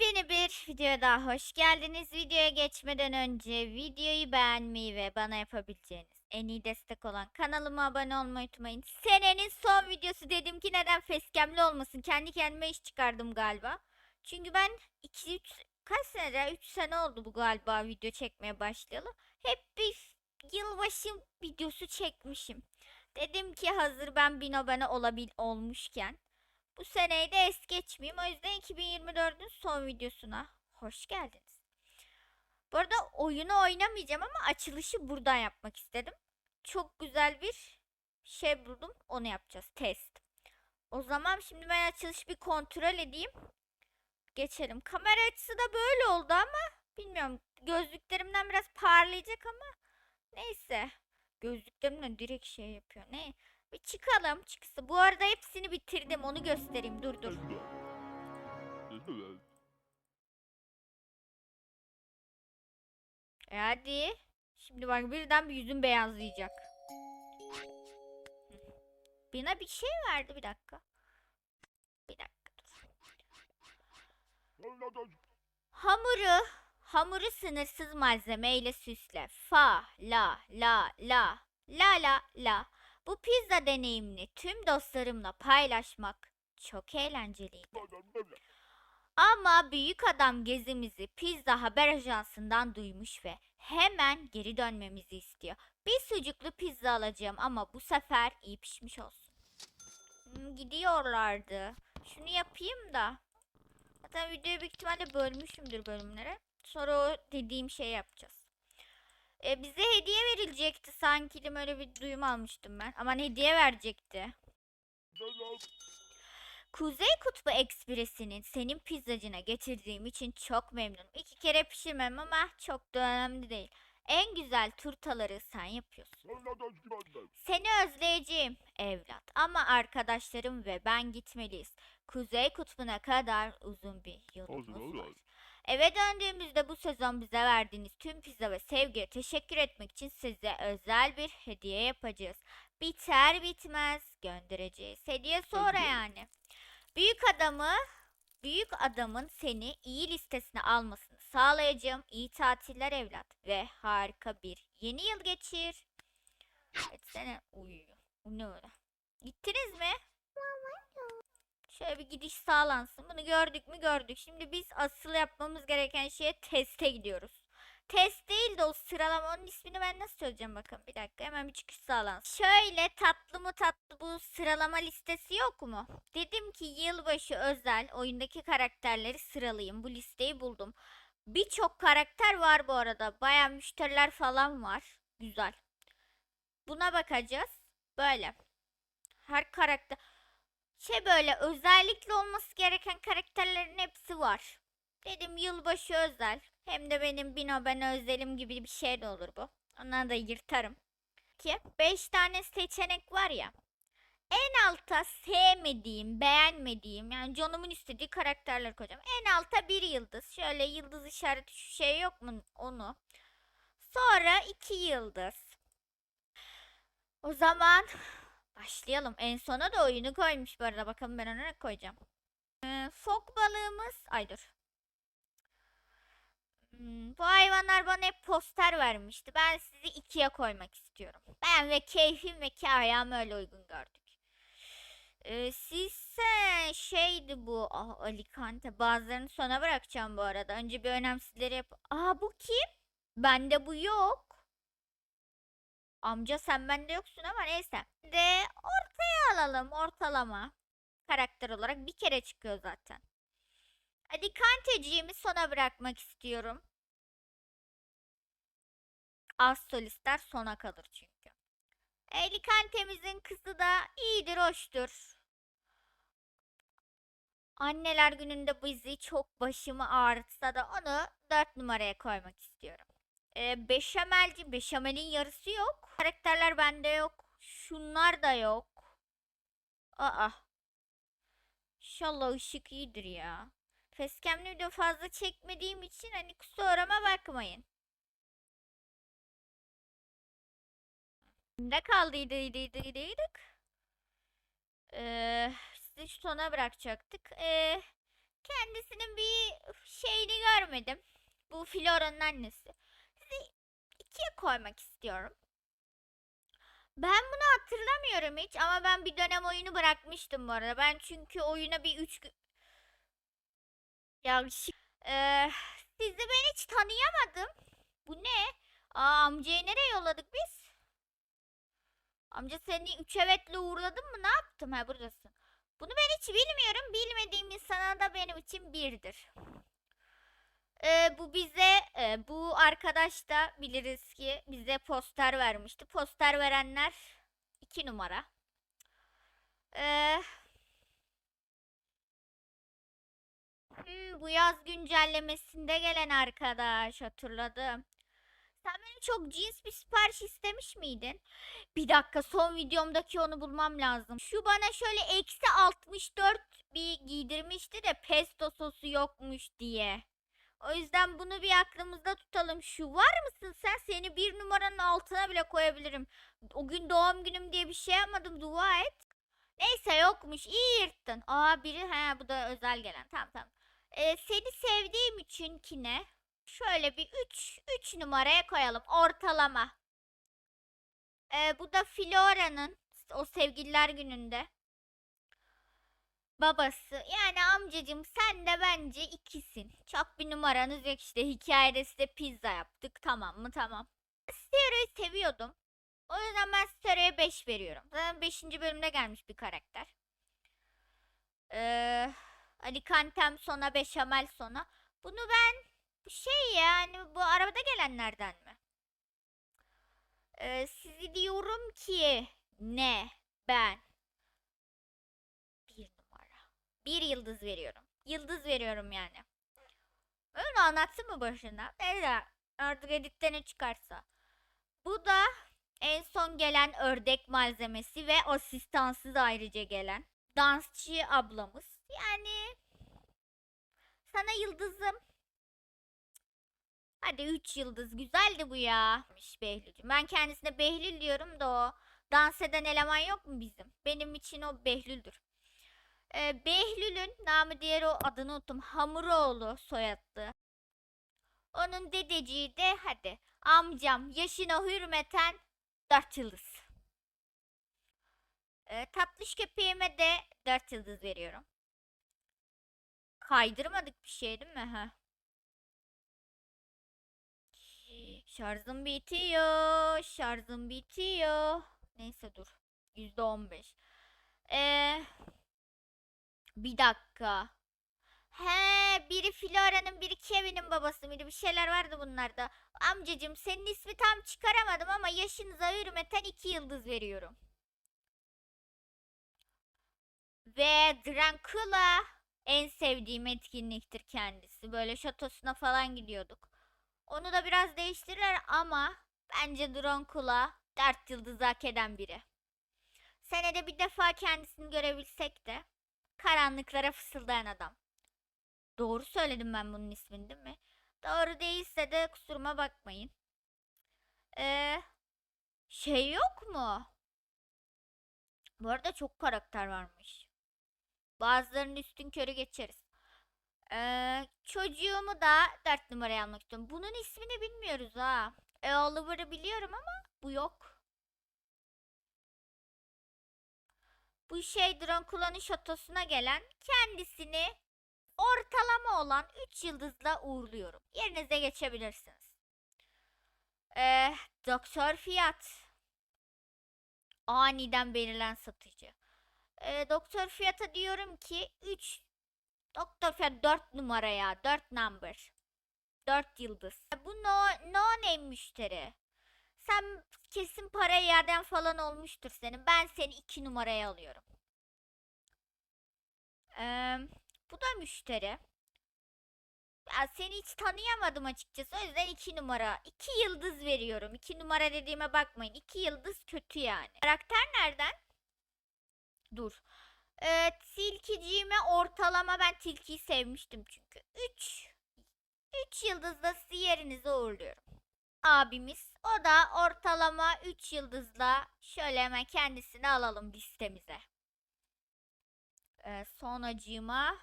Yepyeni bir videoya daha hoş geldiniz. Videoya geçmeden önce videoyu beğenmeyi ve bana yapabileceğiniz en iyi destek olan kanalıma abone olmayı unutmayın. Senenin son videosu dedim ki neden facecam'li olmasın. Kendi kendime iş çıkardım galiba. Çünkü ben 2 3 kaç sene 3 sene oldu bu galiba video çekmeye başlayalı. Hep bir yılbaşı videosu çekmişim. Dedim ki hazır ben bin abone olabil olmuşken bu seneyi de es geçmeyeyim. O yüzden 2024'ün son videosuna hoş geldiniz. Bu arada oyunu oynamayacağım ama açılışı buradan yapmak istedim. Çok güzel bir şey buldum. Onu yapacağız. Test. O zaman şimdi ben açılışı bir kontrol edeyim. Geçelim. Kamera açısı da böyle oldu ama bilmiyorum. Gözlüklerimden biraz parlayacak ama neyse. Gözlüklerimden direkt şey yapıyor. Ne? Bir çıkalım çıksı. Bu arada hepsini bitirdim. Onu göstereyim. Dur dur. E hadi. Şimdi bak birden bir yüzün beyazlayacak. Bana bir şey verdi bir dakika. Bir dakika dur. Hamuru, hamuru sınırsız malzeme ile süsle. Fa, la, la, la, la, la, la. Bu pizza deneyimini tüm dostlarımla paylaşmak çok eğlenceliydi. Ama büyük adam gezimizi Pizza Haber Ajansı'ndan duymuş ve hemen geri dönmemizi istiyor. Bir sucuklu pizza alacağım ama bu sefer iyi pişmiş olsun. Hmm, gidiyorlardı. Şunu yapayım da. Zaten videoyu büyük ihtimalle bölmüşümdür bölümlere. Sonra o dediğim şeyi yapacağız. E, bize hediye verilecekti sanki öyle bir duyum almıştım ben. Aman hediye verecekti. Kuzey Kutbu Ekspresi'nin senin pizzacına getirdiğim için çok memnunum. İki kere pişirmem ama çok da önemli değil. En güzel turtaları sen yapıyorsun. Seni özleyeceğim evlat ama arkadaşlarım ve ben gitmeliyiz. Kuzey Kutbu'na kadar uzun bir yolumuz var. Eve döndüğümüzde bu sezon bize verdiğiniz tüm pizza ve sevgiye teşekkür etmek için size özel bir hediye yapacağız. Biter bitmez göndereceğiz. Hediye sonra yani. Büyük adamı, büyük adamın seni iyi listesine almasını sağlayacağım. İyi tatiller evlat ve harika bir yeni yıl geçir. Etsene. Uy. Ne öyle? Gittiniz mi? Şöyle bir gidiş sağlansın. Bunu gördük mü gördük. Şimdi biz asıl yapmamız gereken şeye teste gidiyoruz. Test değil de o sıralama onun ismini ben nasıl söyleyeceğim bakın. Bir dakika hemen bir çıkış sağlansın. Şöyle tatlı mı tatlı bu sıralama listesi yok mu? Dedim ki yılbaşı özel oyundaki karakterleri sıralayayım. Bu listeyi buldum. Birçok karakter var bu arada. Baya müşteriler falan var. Güzel. Buna bakacağız. Böyle. Her karakter şey böyle özellikle olması gereken karakterlerin hepsi var. Dedim yılbaşı özel. Hem de benim Bino ben özelim gibi bir şey de olur bu. Ondan da yırtarım. Ki 5 tane seçenek var ya. En alta sevmediğim, beğenmediğim yani John'umun istediği karakterler koyacağım. En alta bir yıldız. Şöyle yıldız işareti şu şey yok mu onu. Sonra iki yıldız. O zaman Başlayalım. En sona da oyunu koymuş bu arada. Bakalım ben ona ne koyacağım. Ee, fok balığımız. Ay dur. Hmm, bu hayvanlar bana hep poster vermişti. Ben sizi ikiye koymak istiyorum. Ben ve keyfim ve kahyam öyle uygun gördük. Ee, sizse şeydi bu. Ah Alicante. Bazılarını sona bırakacağım bu arada. Önce bir önemsizleri yap. Aa bu kim? Bende bu yok. Amca sen bende yoksun ama neyse. De ortaya alalım ortalama. Karakter olarak bir kere çıkıyor zaten. Hadi kanteciğimi sona bırakmak istiyorum. Az solistler sona kalır çünkü. Elikantemizin kızı da iyidir, hoştur. Anneler gününde bizi çok başımı ağrıtsa da onu 4 numaraya koymak istiyorum. Ee, beşamelci, beşamelin yarısı yok. Karakterler bende yok. Şunlar da yok. Aa. İnşallah ışık iyidir ya. Facecam'li video fazla çekmediğim için hani kusuruma bakmayın. Ne kaldıydıydıydıydıydık? Ee, sizi şu sona bırakacaktık. Ee, Kendisinin bir şeyini görmedim. Bu Flora'nın annesi. İkiye koymak istiyorum. Ben bunu hatırlamıyorum hiç ama ben bir dönem oyunu bırakmıştım bu arada. Ben çünkü oyuna bir üç gün... Ya Eee, sizi ben hiç tanıyamadım. Bu ne? Aa amcayı nereye yolladık biz? Amca seni üç evetle uğurladım mı? Ne yaptım? Ha buradasın. Bunu ben hiç bilmiyorum. Bilmediğim insana da benim için birdir. Ee, bu bize, e, bu arkadaş da biliriz ki bize poster vermişti. Poster verenler iki numara. Ee, hmm, bu yaz güncellemesinde gelen arkadaş hatırladım. Sen beni çok cins bir sipariş istemiş miydin? Bir dakika son videomdaki onu bulmam lazım. Şu bana şöyle eksi 64 bir giydirmişti de pesto sosu yokmuş diye. O yüzden bunu bir aklımızda tutalım. Şu var mısın sen? Seni bir numaranın altına bile koyabilirim. O gün doğum günüm diye bir şey yapmadım. Dua et. Neyse yokmuş. İyi yırttın. Aa biri he bu da özel gelen. Tamam tamam. Ee, seni sevdiğim için ki ne? Şöyle bir 3 3 numaraya koyalım. Ortalama. Ee, bu da Flora'nın o sevgililer gününde babası. Yani amcacım sen de bence ikisin. Çok bir numaranız yok işte. Hikayede size pizza yaptık. Tamam mı? Tamam. Stereo'yu seviyordum. O yüzden ben Stereo'ya 5 veriyorum. Zaten 5. bölümde gelmiş bir karakter. Ee, Alikantem sona beşamel sona. Bunu ben şey yani bu arabada gelenlerden mi? Ee, sizi diyorum ki ne ben bir numara. Bir yıldız veriyorum. Yıldız veriyorum yani. Öyle anlatsın mı başına? Neyse artık editten ne çıkarsa. Bu da en son gelen ördek malzemesi ve asistansız ayrıca gelen dansçı ablamız. Yani sana yıldızım. Hadi 3 yıldız güzeldi bu ya. Behlül'cüm. Ben kendisine Behlül diyorum da o dans eden eleman yok mu bizim? Benim için o Behlül'dür. Ee, Behlül'ün namı diğer o adını unuttum. Hamuroğlu soyadlı. Onun dedeciği de hadi amcam yaşına hürmeten 4 yıldız. Ee, tatlış köpeğime de 4 yıldız veriyorum. Kaydırmadık bir şey değil mi? Ha. Şarjım bitiyor. Şarjım bitiyor. Neyse dur. %15. Ee, bir dakika. He, biri Flora'nın, biri Kevin'in babası mıydı? Bir şeyler vardı bunlarda. Amcacım senin ismi tam çıkaramadım ama yaşınıza hürmeten 2 yıldız veriyorum. Ve Dracula en sevdiğim etkinliktir kendisi. Böyle şatosuna falan gidiyorduk. Onu da biraz değiştirirler ama bence Dracula 4 yıldız hak eden biri. Senede bir defa kendisini görebilsek de karanlıklara fısıldayan adam. Doğru söyledim ben bunun ismini değil mi? Doğru değilse de kusuruma bakmayın. Ee, şey yok mu? Bu arada çok karakter varmış. Bazılarının üstün körü geçeriz. Ee, çocuğumu da 4 numaraya almak istiyorum. Bunun ismini bilmiyoruz ha. E, Oliver'ı biliyorum ama bu yok. Bu şey Dracula'nın şatosuna gelen kendisini ortalama olan 3 yıldızla uğurluyorum. Yerinize geçebilirsiniz. Ee, Doktor Fiyat. Aniden belirlen satıcı. Ee, Doktor Fiyat'a diyorum ki 3 Doktor Fiyat 4 numaraya 4 number. 4 yıldız. Bu no, no name müşteri. Sen kesin para yerden falan olmuştur senin. Ben seni 2 numaraya alıyorum. Ee, bu da müşteri. Ya seni hiç tanıyamadım açıkçası. O yüzden 2 numara. 2 yıldız veriyorum. 2 numara dediğime bakmayın. 2 yıldız kötü yani. Karakter nereden? Dur. Ee, tilkiciğime ortalama ben tilkiyi sevmiştim çünkü. 3 3 yıldızla sizi yerinize uğurluyorum. Abimiz o da ortalama 3 yıldızla şöyle hemen kendisini alalım listemize. Ee, sonracığıma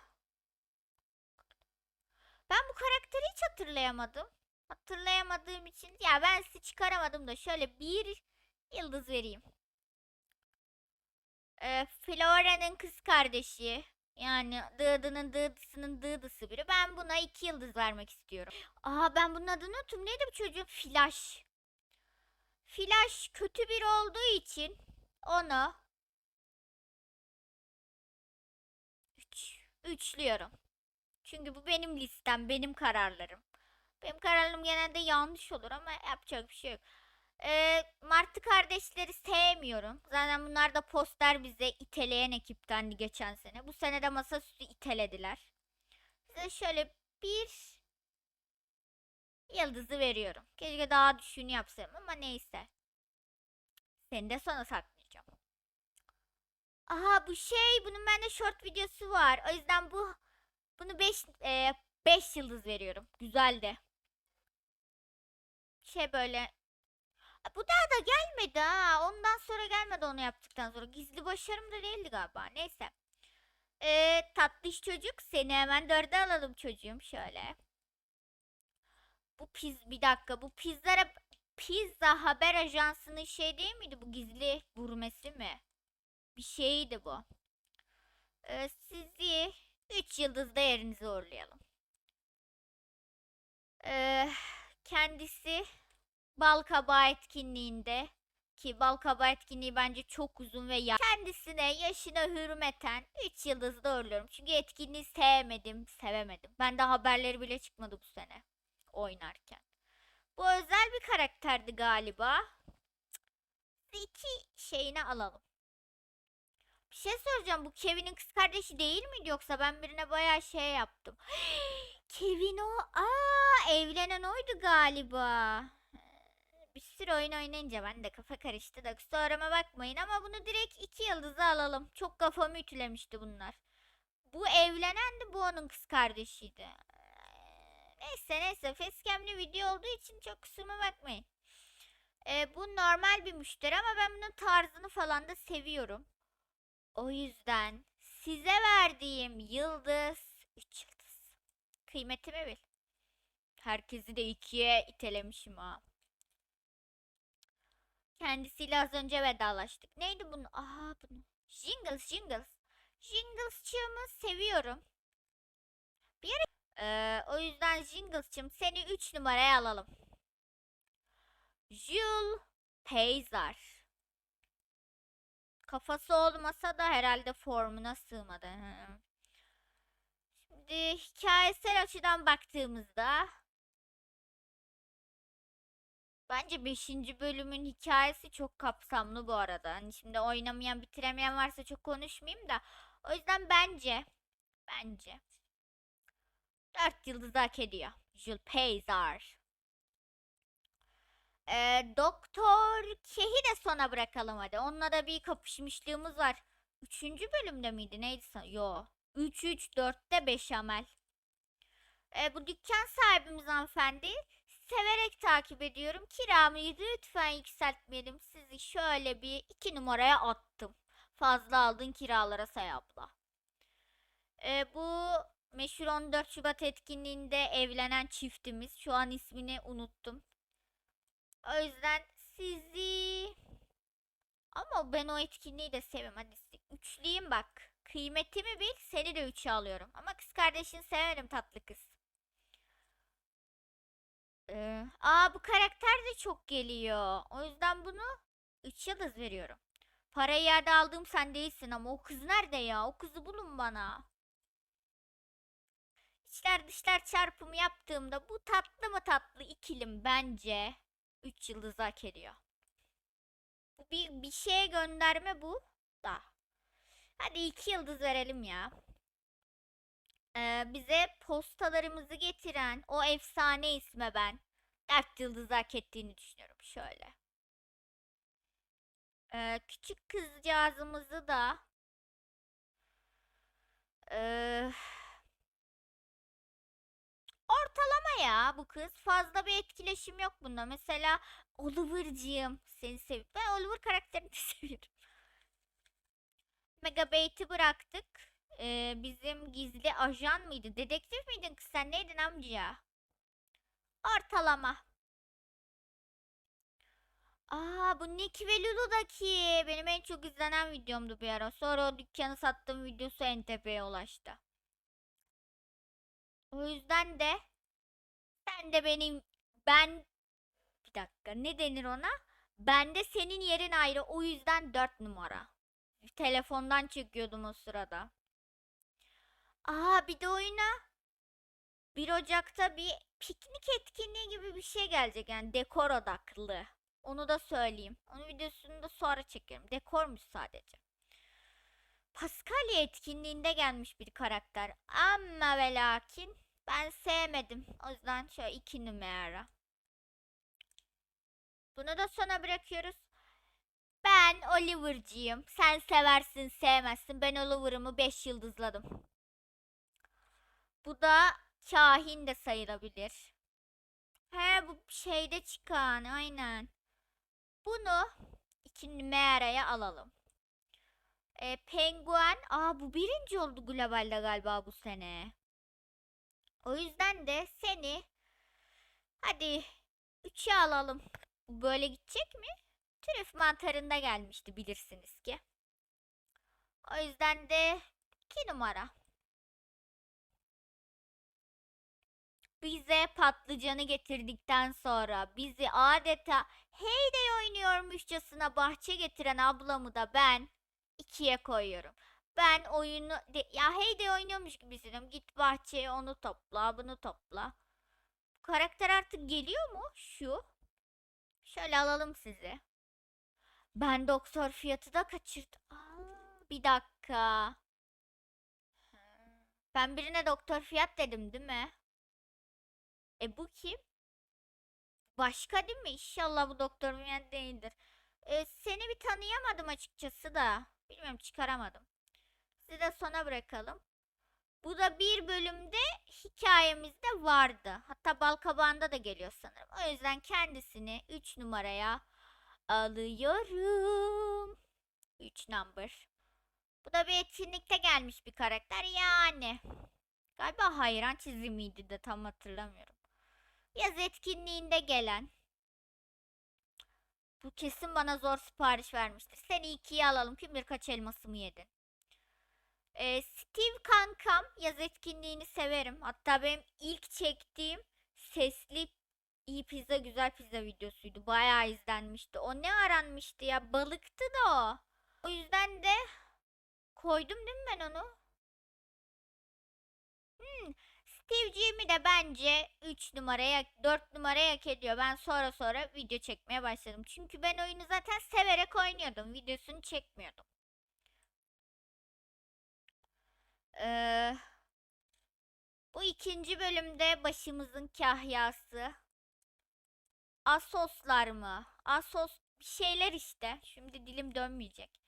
karakteri hiç hatırlayamadım. Hatırlayamadığım için ya ben sizi çıkaramadım da şöyle bir yıldız vereyim. Ee, Flora'nın kız kardeşi. Yani dıdının dıdısının dıdısı biri. Ben buna iki yıldız vermek istiyorum. Aa ben bunun adını unuttum. Neydi bu çocuğun? Flash. Flash kötü biri olduğu için onu üç, üçlüyorum. Çünkü bu benim listem, benim kararlarım. Benim kararlarım genelde yanlış olur ama yapacak bir şey yok. Ee, Martı kardeşleri sevmiyorum. Zaten bunlar da poster bize iteleyen ekiptendi geçen sene. Bu sene de masaüstü itelediler. Size şöyle bir yıldızı veriyorum. Keşke daha düşüğünü yapsam ama neyse. Seni de sana saklayacağım. Aha bu şey bunun bende short videosu var. O yüzden bu bunu 5 5 yıldız veriyorum. Güzel de. Şey böyle bu daha da gelmedi ha. Ondan sonra gelmedi onu yaptıktan sonra. Gizli başarım da değildi galiba. Neyse. Ee, tatlış çocuk seni hemen dörde alalım çocuğum şöyle. Bu piz bir dakika bu pizzara pizza haber ajansının şey değil miydi bu gizli gurmesi mi? Bir şeydi bu. Ee, sizi 3 yıldızda yerinize uğurlayalım. Ee, kendisi bal kabağı etkinliğinde ki bal kabağı etkinliği bence çok uzun ve ya kendisine yaşına hürmeten 3 yıldızda uğurluyorum. Çünkü etkinliği sevmedim, sevemedim. Ben de haberleri bile çıkmadı bu sene oynarken. Bu özel bir karakterdi galiba. İki şeyini alalım. Bir şey soracağım. Bu Kevin'in kız kardeşi değil miydi yoksa ben birine bayağı şey yaptım. Kevin o. Aa, evlenen oydu galiba. Bir sürü oyun oynayınca ben de kafa karıştı da kusuruma bakmayın ama bunu direkt iki yıldızı alalım. Çok kafamı ütülemişti bunlar. Bu evlenendi bu onun kız kardeşiydi. Neyse neyse facecam'li video olduğu için çok kusuruma bakmayın. Ee, bu normal bir müşteri ama ben bunun tarzını falan da seviyorum. O yüzden size verdiğim yıldız 3 yıldız. Kıymetimi bil. Herkesi de ikiye itelemişim ha. Kendisiyle az önce vedalaştık. Neydi bunu? Aha bunu. Jingles Jingles. Jingles'çığımı seviyorum. Bir yere... Ee, o yüzden Jingles'çım seni 3 numaraya alalım. Jules Peyzar. Kafası olmasa da herhalde formuna sığmadı. Şimdi hikayesel açıdan baktığımızda bence 5. bölümün hikayesi çok kapsamlı bu arada. Hani şimdi oynamayan, bitiremeyen varsa çok konuşmayayım da. O yüzden bence bence 4 yıldız hak ediyor. Jules Peyzar. Ee, Doktor Keh'i de sona bırakalım hadi. Onunla da bir kapışmışlığımız var. Üçüncü bölümde miydi neydi? Yo. 3 3 4'te Beşamel. Ee, bu dükkan sahibimiz hanımefendi. Severek takip ediyorum. Kiramı lütfen yükseltmeyelim. Sizi şöyle bir iki numaraya attım. Fazla aldın kiralara say abla. Ee, bu meşhur 14 Şubat etkinliğinde evlenen çiftimiz. Şu an ismini unuttum. O yüzden sizi... Ama ben o etkinliği de seviyorum. Sizi üçleyeyim bak. Kıymetimi bil seni de üçe alıyorum. Ama kız kardeşini severim tatlı kız. Ee, aa bu karakter de çok geliyor. O yüzden bunu 3 yıldız veriyorum. Parayı yerde aldığım sen değilsin ama o kız nerede ya? O kızı bulun bana. İçler dışlar çarpımı yaptığımda bu tatlı mı tatlı ikilim bence 3 yıldız hak ediyor. Bu bir, bir şeye gönderme bu da. Hadi 2 yıldız verelim ya. Ee, bize postalarımızı getiren o efsane isme ben 4 yıldız hak ettiğini düşünüyorum. Şöyle. Ee, küçük kızcağızımızı da ee, ya bu kız. Fazla bir etkileşim yok bunda. Mesela Oliver'cığım seni seviyorum. Ben Oliver karakterini de seviyorum. Megabait'i bıraktık. Ee, bizim gizli ajan mıydı? Dedektif miydin kız sen neydin amca? Ortalama. Aa bu Nick ve Lulu'daki benim en çok izlenen videomdu bir ara. Sonra o dükkanı sattığım videosu en tepeye ulaştı. O yüzden de sen de benim ben bir dakika ne denir ona? Ben de senin yerin ayrı o yüzden 4 numara. Telefondan çekiyordum o sırada. Aa bir de oyuna 1 Ocak'ta bir piknik etkinliği gibi bir şey gelecek yani dekor odaklı. Onu da söyleyeyim. Onun videosunu da sonra çekerim. Dekormuş sadece. Paskalya etkinliğinde gelmiş bir karakter. Ama ve lakin ben sevmedim. O yüzden şöyle iki numara. Bunu da sona bırakıyoruz. Ben Oliver'cıyım. Sen seversin sevmezsin. Ben Oliver'ımı 5 yıldızladım. Bu da kahin de sayılabilir. He bu şeyde çıkan aynen. Bunu iki numaraya alalım. E, penguen. Aa bu birinci oldu globalde galiba bu sene. O yüzden de seni hadi 3'e alalım. Böyle gidecek mi? Trüf mantarında gelmişti bilirsiniz ki. O yüzden de 2 numara. Bize patlıcanı getirdikten sonra bizi adeta heyday oynuyormuşçasına bahçe getiren ablamı da ben ikiye koyuyorum. Ben oyunu de, ya heyday oynuyormuş gibi hissediyorum. Git bahçeye onu topla, bunu topla. Karakter artık geliyor mu? Şu. Şöyle alalım sizi. Ben doktor fiyatı da kaçırdım. Aa, bir dakika. Ben birine doktor fiyat dedim değil mi? E bu kim? Başka değil mi? İnşallah bu doktor Bülent değildir. E, seni bir tanıyamadım açıkçası da. Bilmiyorum çıkaramadım. Sizi de sona bırakalım. Bu da bir bölümde hikayemizde vardı. Hatta Balkabağı'nda da geliyor sanırım. O yüzden kendisini 3 numaraya alıyorum. 3 number. Bu da bir etkinlikte gelmiş bir karakter yani. Galiba hayran çizimiydi de tam hatırlamıyorum. Yaz etkinliğinde gelen. Bu kesin bana zor sipariş vermiştir. Seni ikiye alalım. Kim bilir kaç elmasımı yedin. Ee, Steve kankam yaz etkinliğini severim. Hatta benim ilk çektiğim sesli iyi pizza güzel pizza videosuydu. Bayağı izlenmişti. O ne aranmıştı ya? Balıktı da o. O yüzden de koydum değil mi ben onu? Hmm, Steve'ciğimi de bence 3 numaraya 4 numaraya hak ediyor. Ben sonra sonra video çekmeye başladım. Çünkü ben oyunu zaten severek oynuyordum. Videosunu çekmiyordum. Ee, bu ikinci bölümde başımızın kahyası. Asoslar mı? Asos bir şeyler işte. Şimdi dilim dönmeyecek.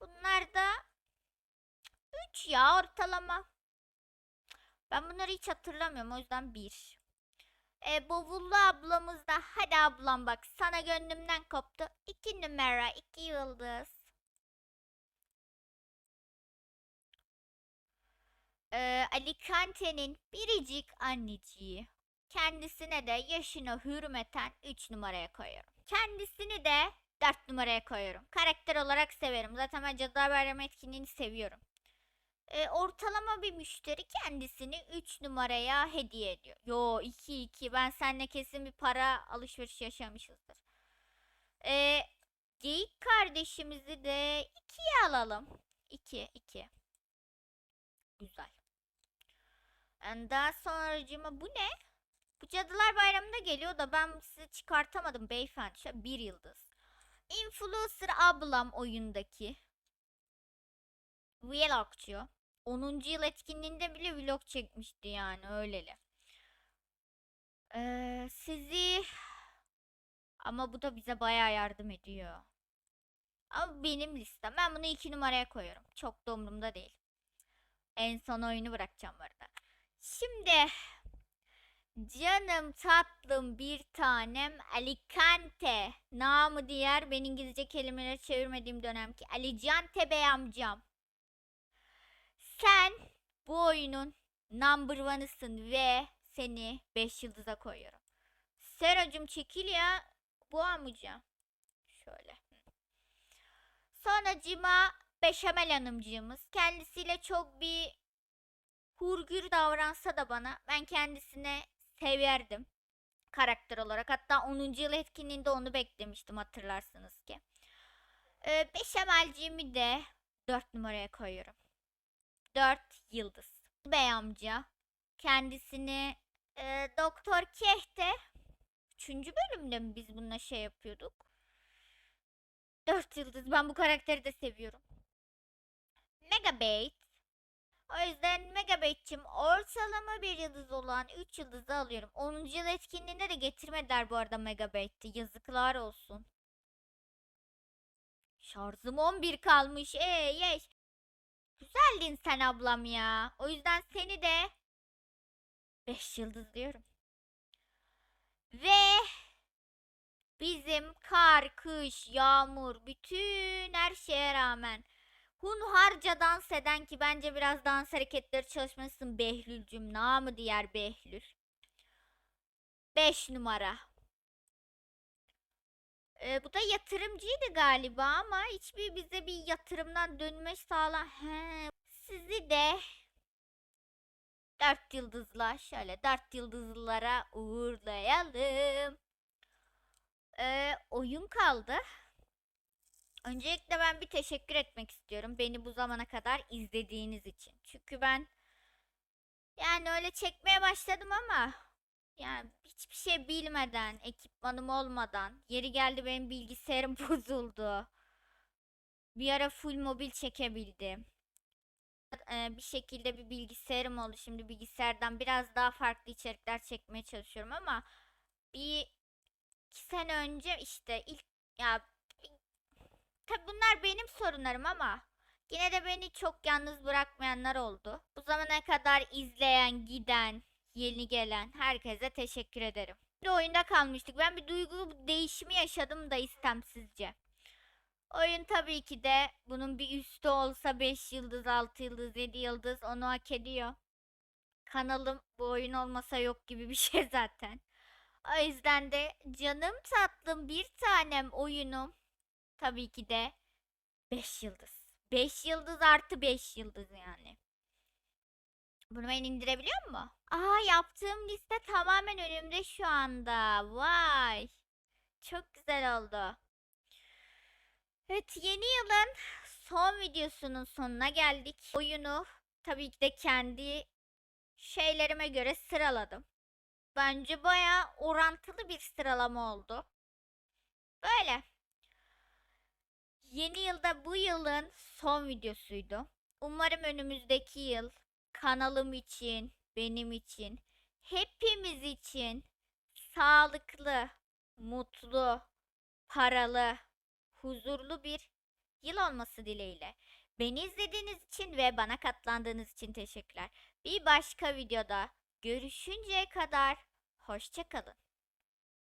Bunlar da 3 ya ortalama. Ben bunları hiç hatırlamıyorum o yüzden 1. E, bavullu ablamız da hadi ablam bak sana gönlümden koptu. 2 numara 2 yıldız. Ee, Alicante'nin biricik anneciği. Kendisine de yaşına hürmeten 3 numaraya koyuyorum. Kendisini de 4 numaraya koyuyorum. Karakter olarak severim. Zaten ben Cadılar Bayramı etkinliğini seviyorum. Ee, ortalama bir müşteri kendisini 3 numaraya hediye ediyor. Yo 2 2 ben seninle kesin bir para alışveriş yaşamışızdır. Ee, geyik kardeşimizi de 2'ye alalım. 2 2. Güzel. Yani daha sonracıma bu ne? Bu Cadılar Bayramı'nda geliyor da ben sizi çıkartamadım beyefendi. Şöyle bir yıldız. Influencer ablam oyundaki. Vlogcu. 10. yıl etkinliğinde bile vlog çekmişti yani öyleli. Ee, sizi ama bu da bize bayağı yardım ediyor. Ama benim listem. Ben bunu 2 numaraya koyuyorum. Çok da umurumda değil. En son oyunu bırakacağım bu arada. Şimdi canım tatlım bir tanem Alicante. Namı diğer ben İngilizce kelimeleri çevirmediğim dönemki Alicante bey amcam. Sen bu oyunun number one'ısın ve seni 5 yıldıza koyuyorum. Seracım çekil ya. Bu amca. Şöyle. Sonra Cima Beşamel Hanımcığımız. Kendisiyle çok bir hurgür davransa da bana ben kendisine severdim. Karakter olarak. Hatta 10. yıl etkinliğinde onu beklemiştim hatırlarsınız ki. Ee, Beşamelciğimi de 4 numaraya koyuyorum. 4 yıldız. Bey amca kendisini e, Doktor Kehte 3. bölümde mi biz bununla şey yapıyorduk? 4 yıldız. Ben bu karakteri de seviyorum. Megabait. O yüzden Megabait'cim ortalama bir yıldız olan 3 yıldızı alıyorum. 10. yıl etkinliğinde de getirmediler bu arada Megabait'i. Yazıklar olsun. Şarjım 11 kalmış. Ey ey. Güzeldin sen ablam ya. O yüzden seni de 5 yıldız diyorum. Ve bizim kar, kış, yağmur, bütün her şeye rağmen hunharca dans eden ki bence biraz dans hareketleri çalışmasın Behlül'cüm. Namı diğer Behlül. 5 numara. Ee, bu da yatırımcıydı galiba ama hiçbir bize bir yatırımdan dönme sağlan. He, sizi de dört yıldızla şöyle dört yıldızlılara uğurlayalım. Ee, oyun kaldı. Öncelikle ben bir teşekkür etmek istiyorum. Beni bu zamana kadar izlediğiniz için. Çünkü ben yani öyle çekmeye başladım ama yani hiçbir şey bilmeden, ekipmanım olmadan, yeri geldi benim bilgisayarım bozuldu. Bir ara full mobil çekebildim. Ee, bir şekilde bir bilgisayarım oldu. Şimdi bilgisayardan biraz daha farklı içerikler çekmeye çalışıyorum ama bir iki sene önce işte ilk ya tabi bunlar benim sorunlarım ama yine de beni çok yalnız bırakmayanlar oldu. Bu zamana kadar izleyen, giden, yeni gelen herkese teşekkür ederim. Bir oyunda kalmıştık. Ben bir duygu değişimi yaşadım da istemsizce. Oyun tabii ki de bunun bir üstü olsa 5 yıldız, 6 yıldız, 7 yıldız onu hak ediyor. Kanalım bu oyun olmasa yok gibi bir şey zaten. O yüzden de canım tatlım bir tanem oyunum tabii ki de 5 yıldız. 5 yıldız artı 5 yıldız yani. Bunu ben indirebiliyor mu? Aa yaptığım liste tamamen önümde şu anda. Vay. Çok güzel oldu. Evet yeni yılın son videosunun sonuna geldik. Oyunu tabii ki de kendi şeylerime göre sıraladım. Bence baya orantılı bir sıralama oldu. Böyle. Yeni yılda bu yılın son videosuydu. Umarım önümüzdeki yıl kanalım için, benim için, hepimiz için sağlıklı, mutlu, paralı, huzurlu bir yıl olması dileğiyle. Beni izlediğiniz için ve bana katlandığınız için teşekkürler. Bir başka videoda görüşünceye kadar hoşçakalın.